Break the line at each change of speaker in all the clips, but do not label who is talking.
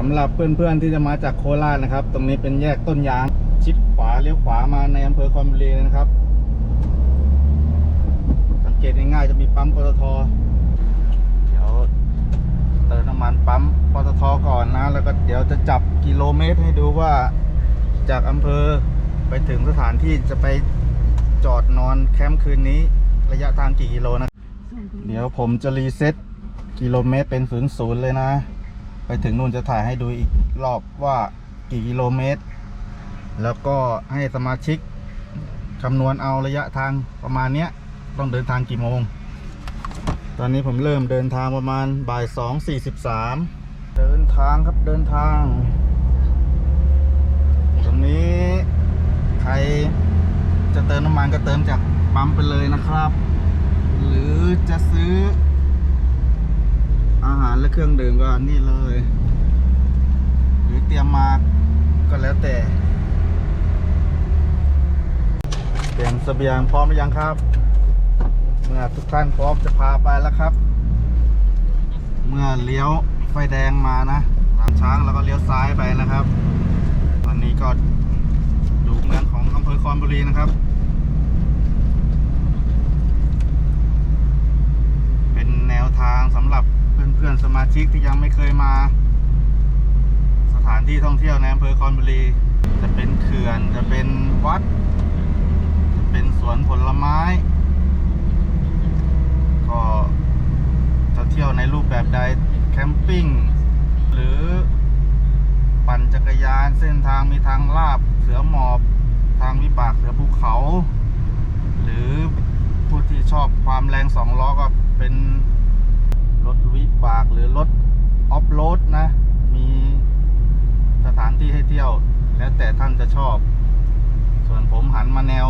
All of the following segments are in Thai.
สำหรับเพื่อนๆที่จะมาจากโคราชนะครับ ตรงนี้เป็นแยกต้นยาง ชิดขวาเลี้ยวขวามาในอำเภอคอนบุรีนะครับ สังเกตง่ายๆจะมีปั๊มปตทเดี๋ยวเติมน้ำมันปั๊มปตทก่อนนะ แล้วก็เดี๋ยวจะจับกิโลเมตรให้ดูว่าจากอำเภอไปถึงสถานที่จะไปจอดนอนแคมป์คืนนี้ ระยะทางกี่กิโลนะ เดี๋ยวผมจะรีเซ็ตกิโลเมตรเป็นศูนย์ศูนย์เลยนะ ไปถึงนู่นจะถ่ายให้ดูอีกรอบว่ากี่กิโลเมตร แล้วก็ให้สมาชิกคำนวณเอาระยะทางประมาณเนี้ย ต้องเดินทางกี่โมง ตอนนี้ผมเริ่มเดินทางประมาณบ่ายสองสี่สิบสามเดินทางครับเดินทาง ตรงนี้ใครจะเติมน้ำมันก็เติมจากปั๊มไปเลยนะครับ หรือจะซื้อ อาหารและเครื่องดื่มก็นี่เลย หรือเตรียมมาก็แล้วแต่ เตรียมเสบียงพร้อมหรือยังครับ เมื่อทุกท่านพร้อมจะพาไปแล้วครับ เมื่อเลี้ยวไฟแดงมานะหลังช้างแล้วก็เลี้ยวซ้ายไปนะครับ ตอนนี้ก็อยู่เมืองของอำเภอคอนบุรีนะครับเป็นแนวทางสำหรับ เพื่อนๆสมาชิกที่ยังไม่เคยมา สถานที่ท่องเที่ยวในอำเภอคอนบุรี จะเป็นเขื่อนจะเป็นวัด จะเป็นสวนผลไม้ ก็จะเที่ยวในรูปแบบใดแคมปิ้งหรือปั่นจักรยานเส้นทางมีทางลาบเสือหมอบทางวิบากเสือภูเขา หรือผู้ที่ชอบความแรงสองล้อก็เป็น รถวิบากหรือรถออฟโรดนะ มีสถานที่ให้เที่ยว แล้วแต่ท่านจะชอบ ส่วนผมหันมาแนว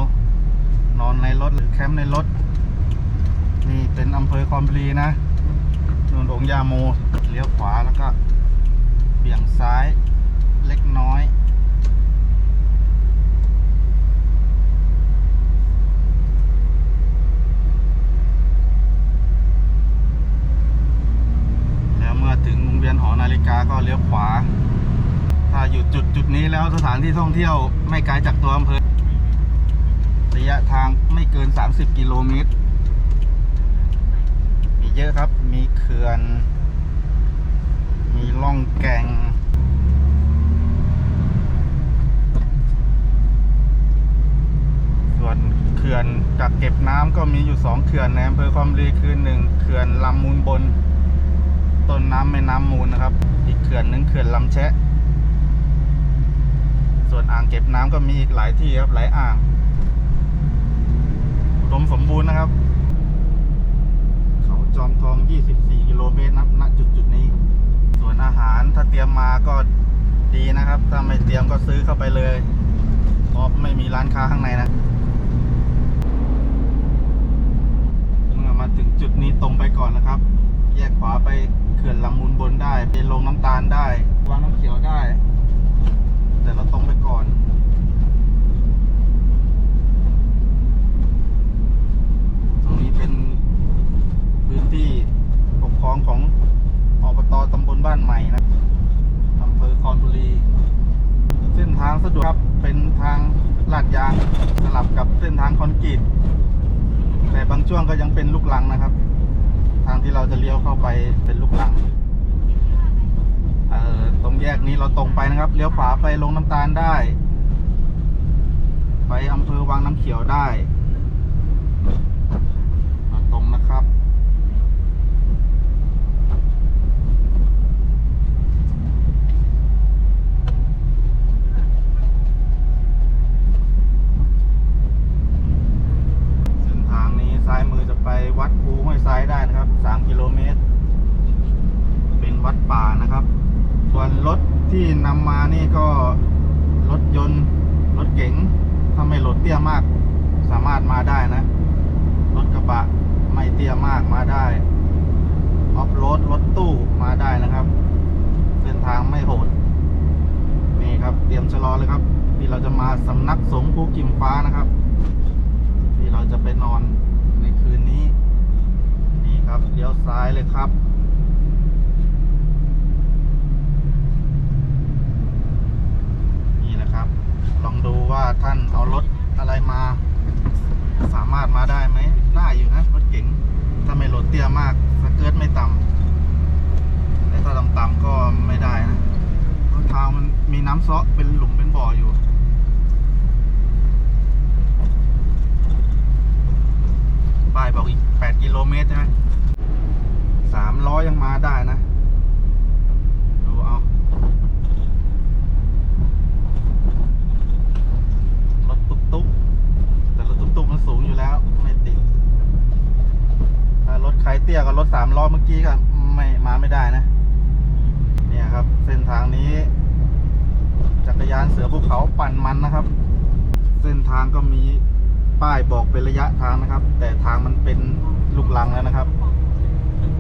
นอนในรถหรือแคมป์ในรถ นี่เป็นอำเภอคอนบุรีนะนูนองยาโม เลี้ยวขวาแล้วก็ เบี่ยงซ้ายเล็กน้อย แล้วเมื่อถึงวงเวียนหอนาฬิ กาก็เลี้ยวขวา ถ้าอยู่จุดจุดนี้แล้วสถานที่ท่องเที่ยวไม่ไกลจากตัวอำเภอระยะทางไม่เกิน 30 กิโลเมตร มีเยอะครับ มีเขื่อน มีล่องแก่งส่วนเขื่อนกักเก็บน้ำก็มีอยู่สองเขื่อนในอำเภอคอมรีคือหนึ่งเขื่อนลำมูลบน ต้นน้ำแม่น้ำมูลนะครับ อีกเขื่อนหนึ่งเขื่อนลำแชะ ส่วนอ่างเก็บน้ำก็มีอีกหลายที่ครับหลายอ่างอุดมสมบูรณ์นะครับ เขาจอมทอง 24 กิโลเมตรนะณจุดจุดนี้ ส่วนอาหารถ้าเตรียมมาก็ดีนะครับ ถ้าไม่เตรียมก็ซื้อเข้าไปเลยเพราะไม่มีร้านค้าข้างในนะเมื่อมาถึงจุดนี้ตรงไปก่อนนะครับ แยกขวาไปเขื่อนลำมูลบนได้ ไปลงน้ำตาลได้ วางน้ำเขียวได้ แต่เราตรงไปก่อน ตรงนี้เป็นพื้นที่ปกครองของอบตตำบลบ้านใหม่นะอำเภอคอนบุรี เส้นทางสะดวกครับเป็นทางลาดยางสลับกับเส้นทางคอนกรีตแต่บางช่วงก็ยังเป็นลูกลังนะครับ ทางที่เราจะเลี้ยวเข้าไปเป็นลูกลังเอ่อตรงแยกนี้เราตรงไปนะครับ เลี้ยวขวาไปลงน้ำตาลได้ ไปอำเภอวังน้ำเขียวได้ มาตรงนะครับ เส้นทางนี้ซ้ายมือจะไปวัดภูห้วยซ้ายได้นะครับ 3 กิโลเมตร เป็นวัดป่านะครับ ส่วนรถที่นำมานี่ก็รถยนต์รถเก๋งถ้าไม่รถเตี้ยมาก สามารถมาได้นะ รถกระบะไม่เตี้ยมากมาได้ออฟโรดรถตู้มาได้นะครับ เส้นทางไม่โหดนี่ครับเตรียมชะลอเลยครับ ที่เราจะมาสำนักสงฆ์ภูกิมฟ้านะครับ ที่เราจะไปนอนในคืนนี้ นี่ครับเลี้ยวซ้ายเลยครับ ลองดูว่าท่าน นี่ยครับ เส้นทางนี้ จักรยานเสือภูเขาปั่นมันนะครับ เส้นทางก็มีป้ายบอกเป็นระยะทางนะครับ แต่ทางมันเป็นลูกลังแล้วนะครับ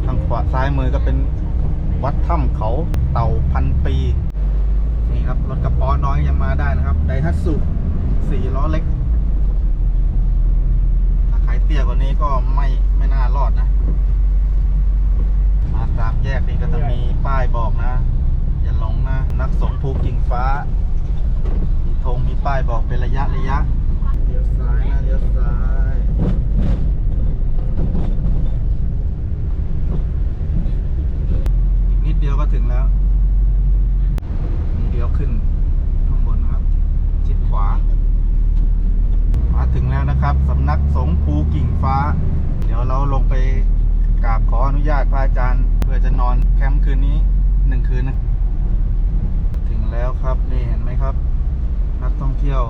ทางขวาซ้ายมือก็เป็นวัดถ้ำเขาเต่าพันปีนี่ครับรถกระป๋อน้อยยังมาได้นะครับไดฮัตสุสี่ล้อเล็ก ถ้าใครเตี้ยกว่านี้ก็ไม่ไม่น่ารอดนะมาตามแยกนี้ก็จะมีป้ายบอกนะ อย่าหลงนะ นักสงฆ์ภูกิ่งฟ้า มีธงมีป้ายบอกเป็นระยะระยะเลี้ยวซ้ายนะเลี้ยวซ้ายอีกนิดเดียวก็ถึงแล้วมีเลี้ยวขึ้นข้างบนนะครับ ชิดขวา มาถึงแล้วนะครับสำนักสงฆ์ภูกิ่งฟ้า เดี๋ยวเราลงไปกราบขออนุญาตพระอาจารย์ เพื่อจะนอนแคมป์คืนนี้หนึ่งคืนนะถึงแล้วครับนี่เห็นไหมครับ นักท่องเที่ยว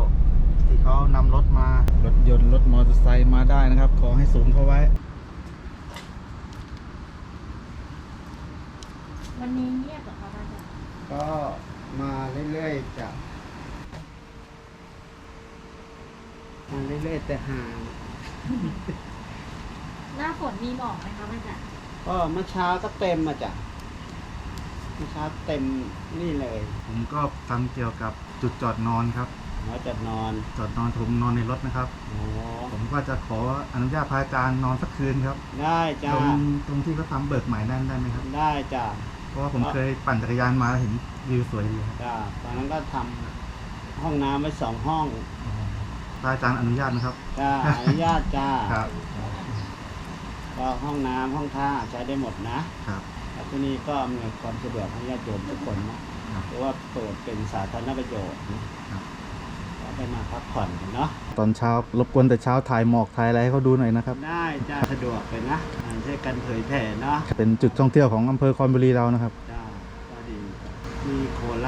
ที่เขานำรถมา รถยนต์รถมอเตอร์ไซค์มาได้นะครับ ขอให้สูงเข้าไว้
วันนี้เงียบเหรอคะอาจารย์
ก็มา เรื่อยๆจ้ะมาเรื่อยๆแต่ห่าง
หน้าฝนมีหมอกไหมคะอาจารย์
ก็เมื่อเช้าก็เต็มมาจ้ะเมื่อเช้าเต็มนี่เลย
ผมก็ทำเกี่ยวกับจุดจอดนอนครับ
หัวจะนอน
จอดนอนผมนอนในรถนะครับ
โอ้
ผมก็จะขออนุญาตพระอาจารย์นอนสักคืนครับ
ได้จ้า
ตรงตรงที่เขาทำเบิกใหม่นั่นได้ไหมครับ
ได้จ้ะ
เพราะว่าผมเคยปั่นจักรยานมาแล้วเห็น วิวสวยดีครับ
จ้าตอนนั้นก็ทำห้องน้ำไว้สองห้อง
พระอาจารย์อนุญาตนะครับ
จ้าอนุญาตจ้า
ครับ
ก็ห้องน้ำห้องท่าใช้ได้หมดนะครับ แล้วที่นี่ก็อำนวยความสะดวกให้ญาติโยมทุกคนนะครับเพราะว่าเปิดเป็นสาธารณประโยชน์นะครับ ก็ไปมาพักผ่อนกันเนาะ
ตอนเช้ารบกวนแต่เช้าถ่ายหมอกถ่ายอะไรให้เขาดูหน่อยนะครับ
ได้จ้าสะดวกเลยนะอ่าช่วยกันเผยแผ่เนาะ
เป็นจุดท่องเที่ยวของอำเภอคอนบุรีเรานะครับ
จ้าก็ดีที่โค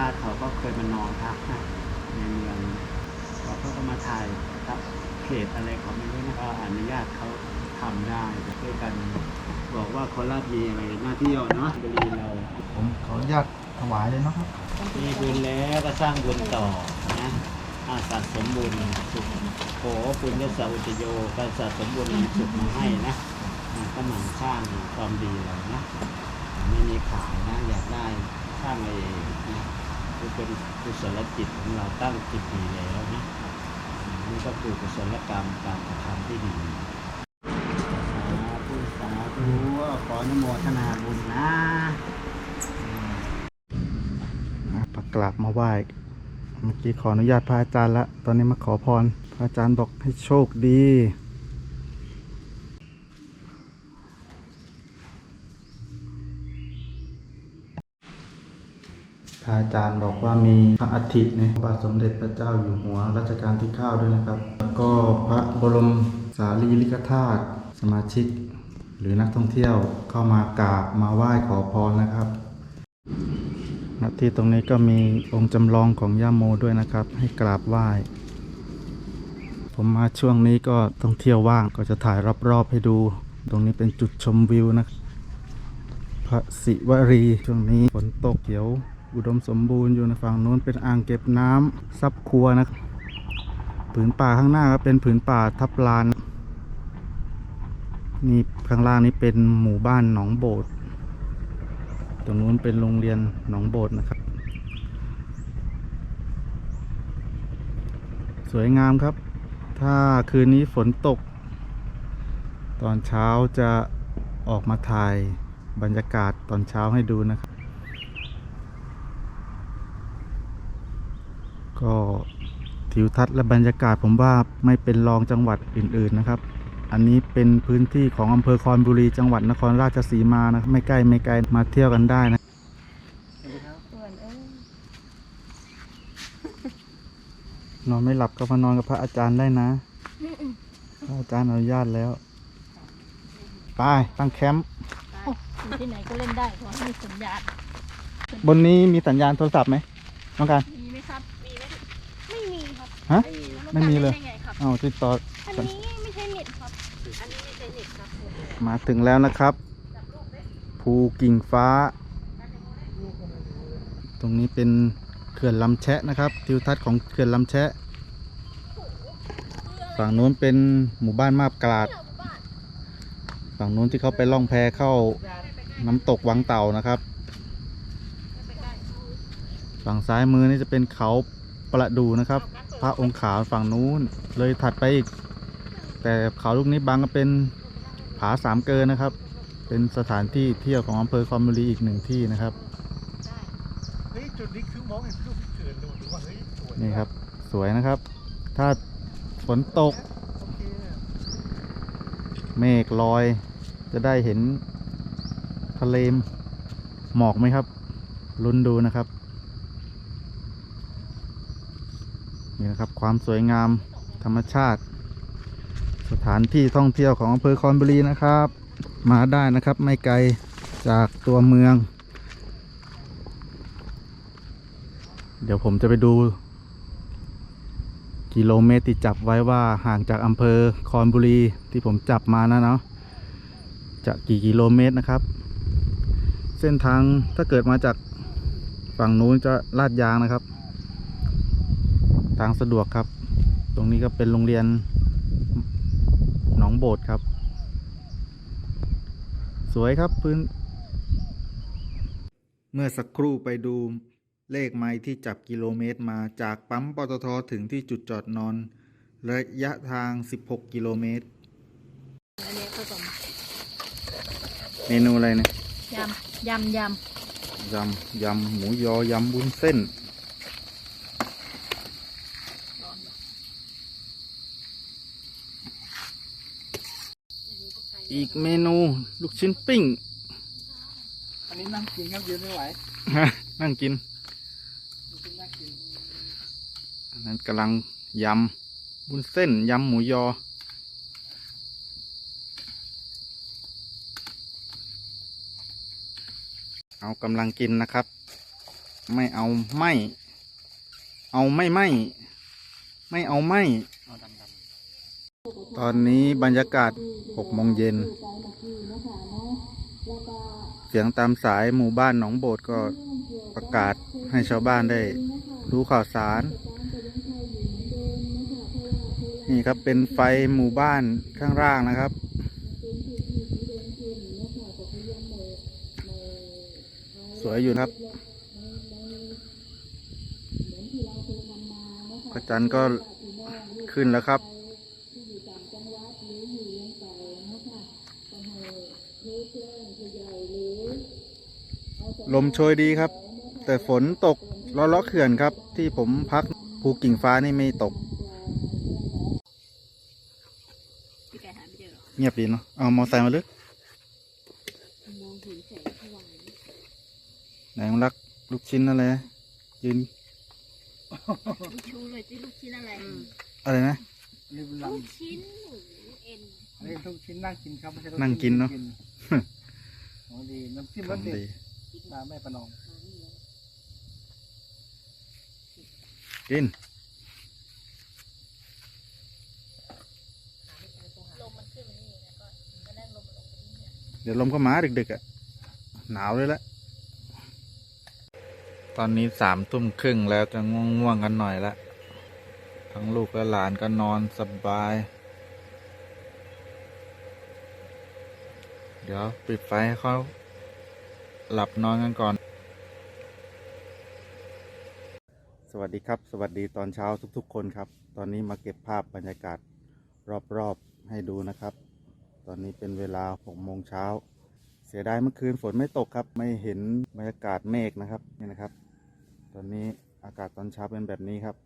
ราชเขาก็เคยมานอนพักนะในเมืองเขาก็มาถ่ายเขตอะไรเขาไม่รู้นะก็อนุญาตเขาทำได้ช่วยกันบอกว่าโคราชมีอะไรน่าเที่ยวเนาะบรีเรา
ผมขออนุญาตถวายเลยนะครับ
มีบุญแล้วก็สร้างบุญต่อนะอาสะสมบุญสุขโขปุญญสาอุจโยการสะสมบุญสุขมาให้นะก็หมั่นสร้างความดีเรานะไม่มีขายนะ อยากได้สร้างเองนะ คือเป็นกุศลจิตของเราตั้งจิตดีแล้วนะอ่นี่ก็คือกุศลกรรมการกระทำที่ดีสาธุสาธุขออนุโมทนาบุญนะ
ปักกราบมาไหว้เมื่อกี้ขออนุญาตพระอาจารย์ละ ตอนนี้มาขอพร พระอาจารย์บอกให้โชคดี อาจารย์บอกว่ามีพระอาทิตย์ในพระบาทสมเด็จพระเจ้าอยู่หัวรัชกาลที่เก้าด้วยนะครับ แล้วก็พระบรมสารีริกธาตุสมาชิก หรือนักท่องเที่ยวเข้ามากราบมาไหว้ขอพรนะครับณที่ตรงนี้ก็มีองค์จำลองของย่าโมด้วยนะครับ ให้กราบไหว้ ผมมาช่วงนี้ก็ต้องเที่ยวว่างก็จะถ่ายรอบๆให้ดู ตรงนี้เป็นจุดชมวิวนะพระศิวรีช่วงนี้ฝนตกเขียว อุดมสมบูรณ์อยู่ในฝั่งนู้นเป็นอ่างเก็บน้ำซับครัวนะผืนป่าข้างหน้าก็เป็นผืนป่าทับลาน นี่ข้างล่างนี้เป็นหมู่บ้านหนองโบดตรงนู้นเป็นโรงเรียนหนองโบดนะครับ สวยงามครับ ถ้าคืนนี้ฝนตก ตอนเช้าจะออกมาถ่ายบรรยากาศตอนเช้าให้ดูนะครับ ก็ทิวทัศน์และบรรยากาศผมว่าไม่เป็นรองจังหวัดอื่น ๆนะครับ อันนี้เป็นพื้นที่ของอำเภอคอนบุรีจังหวัดนครราชสีมานะไม่ใกล้ไม่ไกลมาเที่ยวกันได้นะ
ส่วนเอ้ย
นอนไม่หลับก็มานอนกับพระอาจารย์ได้นะพระอาจารย์อนุญาตแล้วไปตั้งแคมป์
โอ้อยู่ที่ไหนก็เล่นได้ขอให้มีสัญญาณ
บนนี้มีสัญญาณโทรศัพท์ไหมน้องการ
มีไหมครับ มีไหมไม่มีครับ
ฮะ
ไม่
ไม่มีเลย
ได้ไงครับ
เอาติดต่อ
อันนี้ไม่ใช่เน็ตครับ อันนี้ไม่ใช่เน็ตครับ
มาถึงแล้วนะครับ ภูกิ่งฟ้า ตรงนี้เป็นเขื่อนลำแชะนะครับ ทิวทัศน์ของเขื่อนลำแชะ ฝั่งนู้นเป็นหมู่บ้านมาบกลาด ฝั่งนู้นที่เขาไปล่องแพเข้าน้ำตกวังเต่านะครับ ฝั่งซ้ายมือนี่จะเป็นเขาประดูนะครับ พระองค์ขาวฝั่งนู้น เลยถัดไปอีก แต่เขาลูกนี้บางก็เป็นผาสามเกินนะครับ เป็นสถานที่เที่ยวของอำเภอคอมบุรีอีกหนึ่งที่นะครับ
เฮ้ยจุดนี้คือมองเห็นรูปที่เกิดเลยหรือว่าเฮ้ยสวย
นี่ครับ สวยนะครับ ถ้าฝนตก
เม
ฆลอย จะได้เห็นทะเลหมอกไหมครับลุ้นดูนะครับ นี่นะครับ ความสวยงามธรรมชาติ สถานที่ท่องเที่ยวของอำเภอคอนบุรีนะครับ มาได้นะครับไม่ไกลจากตัวเมือง เดี๋ยวผมจะไปดู กิโลเมตรที่จับไว้ว่าห่างจากอำเภอคอนบุรีที่ผมจับมานะเนาะจะกี่กิโลเมตรนะครับ เส้นทางถ้าเกิดมาจากฝั่งนู้นจะลาดยางนะครับ ทางสะดวกครับ ตรงนี้ก็เป็นโรงเรียนหนองโบดครับ สวยครับพื้น เมื่อสักครู่ไปดูเลขไม้ที่จับกิโลเมตรมาจากปั๊มปตทถึงที่จุดจอดนอน ระยะทาง 16 กิโลเมตร
อันนี้ผสม
เมนูอะไรเนี่ย
ยำยำย
ยำยำหมูยอยำบุ้นเส้น อีกเมนูลูกชิ้นปิ้ง
อันนี้นั่งกินครับยืนไม่ไหว
ฮะนั่งกิน
นั่งกิน
อันนั้นกำลังยำบุ้นเส้นยำหมูยอ เอากำลังกินนะครับ ไม่เอาไม่ เอาไม่ไม่ ไม่เอาไม่
เอาดำด
ตอนนี้บรรยากาศหกโมงเย็น เสียงตามสายหมู่บ้านหนองโบดก็ประกาศให้ชาวบ้านได้รู้ข่าวสาร นี่ครับเป็นไฟหมู่บ้านข้างล่างนะครับ สวยอยู่ครับพระจันทร์ก็ขึ้นแล้วครับ ลมโชยดีครับ แต่ฝนตกล้อล้อเขื่อนครับ ที่ผมพักภูกิ่งฟ้านี่ไม่ตกำ
พี่ไก่หาไม่เจอหรอ
เงียบดีเนาะเอามอไซค์มาลึก
มองเห็นแสงสว่าง
ไหนมึงรักลูกชิ้นอะไรนะยืน
ลูกชูเลยที่ลูกชิ้นอะไร
อะไรนะำ
นี่เป็นล
ลูกชิ้นหมูเอ็นำ
อันนี้ทุกชิ้นนั่งกินครับไม่ใช่
นั่งกินเนอะ
โอ้ดีน้ำจิ้ม
ข
ร
อง
สเด็ ด
ดี
มาแม่ประนอม
กิน
ลมมันขึ้นมานี่แล้วก็ก็นั่งลมมันลงมานี่
เดี๋ยวลมก็มาดึกๆอะ่ะ หนาวเลยละตอนนี้สามทุ่มครึ่งแล้วจะง่วงๆกันหน่อยละทั้งลูกและหลานก็นอนสบาย เดี๋ยวปิดไฟให้เขา หลับนอนกันก่อน สวัสดีครับ สวัสดีตอนเช้าทุกๆ คนครับ ตอนนี้มาเก็บภาพบรรยากาศรอบๆให้ดูนะครับ ตอนนี้เป็นเวลา6โมงเช้า เสียดายเมื่อคืนฝนไม่ตกครับ ไม่เห็นบรรยากาศเมฆนะครับนี่นะครับ ตอนนี้อากาศตอนเช้าเป็นแบบนี้ครับ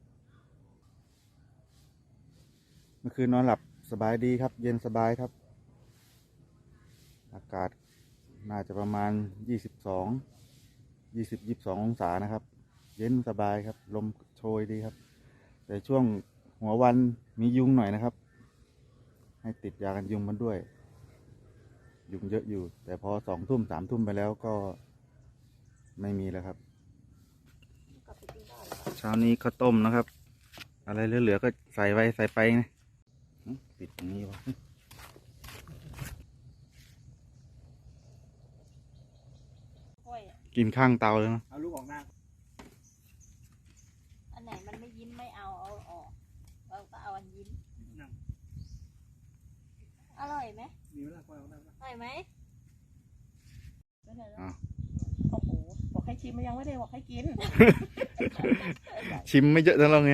เมื่อคืนนอนหลับสบายดีครับ เย็นสบายครับ อากาศ น่าจะประมาณ 22 20 22 องศานะครับ เย็นสบายครับ ลมโชยดีครับ แต่ช่วงหัววันมียุงหน่อยนะครับ ให้ติดยากันยุงมันด้วย ยุงเยอะอยู่ แต่พอสองทุ่มสามทุ่มไปแล้วก็ไม่มีแล้วครับ เช้านี้ข้าวต้มนะครับ อะไรเหลือๆก็ใส่ไว้ใส่ไปนะปิดตรงนี้วะ
ค่อยอะ
กินข้างเตาเลยนะ
เอาลูกออกหน้า
อันไหนมันไม่ยิ้มไม่เอาเอาออกเราก็เอาอันยิ้ม
นั่ง
อร่อยไหม
มีเวลาคอยเอาหน้า
อร่อยไหม
อ้าว
โอ้โหบอกให้ชิมมันยังไม่ได้บอกให้กิน
ชิมไม่เยอะทั้งเราไง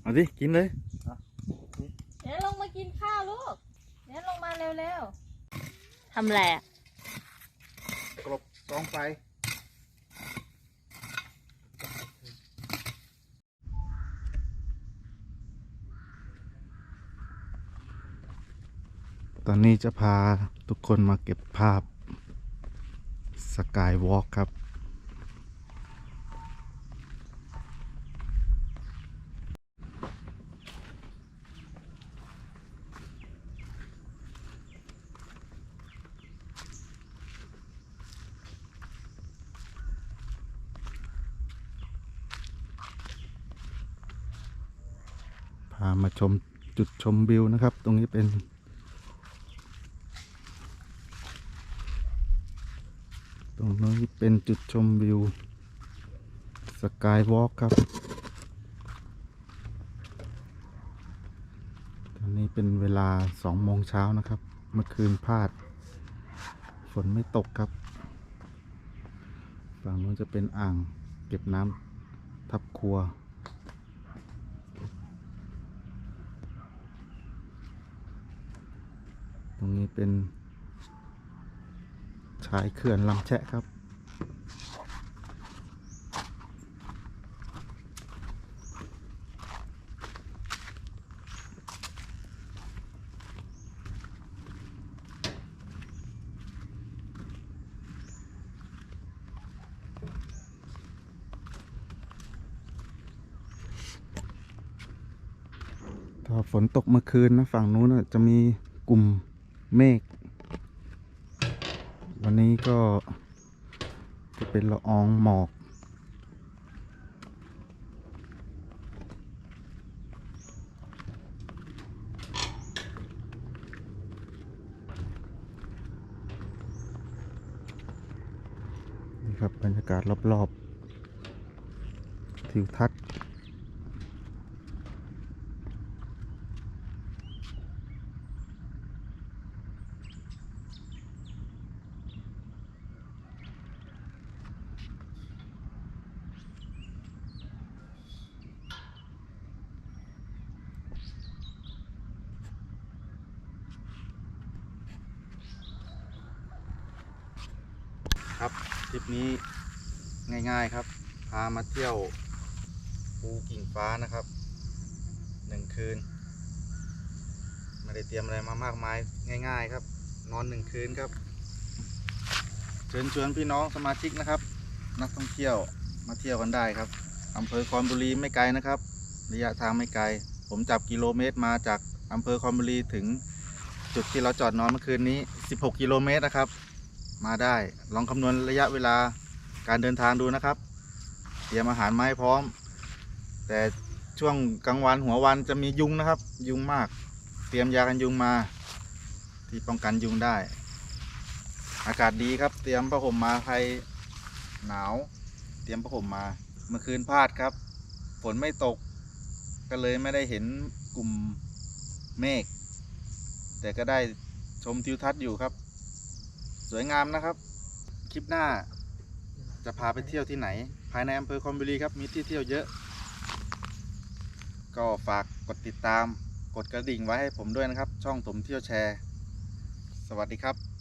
เอาดิกินเลย
เดี๋ยวลงมากินข้าวลูกเดี๋ยวลงมาเร็วๆทำแหละ
กองไฟตอนนี้จะพาทุกคนมาเก็บภาพสกายวอล์กครับามาชมจุดชมวิวนะครับ ตรงนี้เป็น ตรงนี้เป็นจุดชมวิวสกายวอล์กครับตอนนี้เป็นเวลาสองโมงเช้านะครับ เมื่อคืนพลาด ฝนไม่ตกครับ ฝั่งนู้นจะเป็นอ่างเก็บน้ำทับครัว ตรง นี้เป็นชายเขื่อนลำแชะครับ ถ้าฝนตกเมื่อคืนนะฝั่งนู้นจะมีกลุ่ม เมฆวันนี้ก็จะเป็นละอองหมอก นี่ครับบรรยากาศรอบๆทิวทัศน์ ครับทริปนี้ง่ายๆครับ พามาเที่ยวภูกิ่งฟ้านะครับหนึ่งคืน ไม่ได้เตรียมอะไรมามากมายง่ายๆครับ นอนหนึ่งคืนครับ เชิญชวนพี่น้องสมาชิกนะครับ นักท่องเที่ยวมาเที่ยวกันได้ครับอำเภอคอนบุรีไม่ไกลนะครับ ระยะทางไม่ไกล ผมจับกิโลเมตรมาจากอำเภอคอนบุรีถึงจุดที่เราจอดนอนเมื่อคืนนี้ 16 กิโลเมตรนะครับ มาได้ ลองคำนวณระยะเวลาการเดินทางดูนะครับ เตรียมอาหารมาให้พร้อม แต่ช่วงกลางวันหัววันจะมียุงนะครับ ยุงมาก เตรียมยากันยุงมา ที่ป้องกันยุงได้ อากาศดีครับ เตรียมผ้าห่มมาใครหนาว เตรียมผ้าห่มมา เมื่อคืนพลาดครับ ฝนไม่ตก ก็เลยไม่ได้เห็นกลุ่มเมฆแต่ก็ได้ชมทิวทัศน์อยู่ครับ สวยงามนะครับ คลิปหน้า จะพาไปเที่ยวที่ไหน ภายในอำเภอคอมบุรีครับ มีที่เที่ยวเยอะ ก็ฝากกดติดตาม กดกระดิ่งไว้ให้ผมด้วยนะครับ ช่องผมเที่ยวแชร์ สวัสดีครับ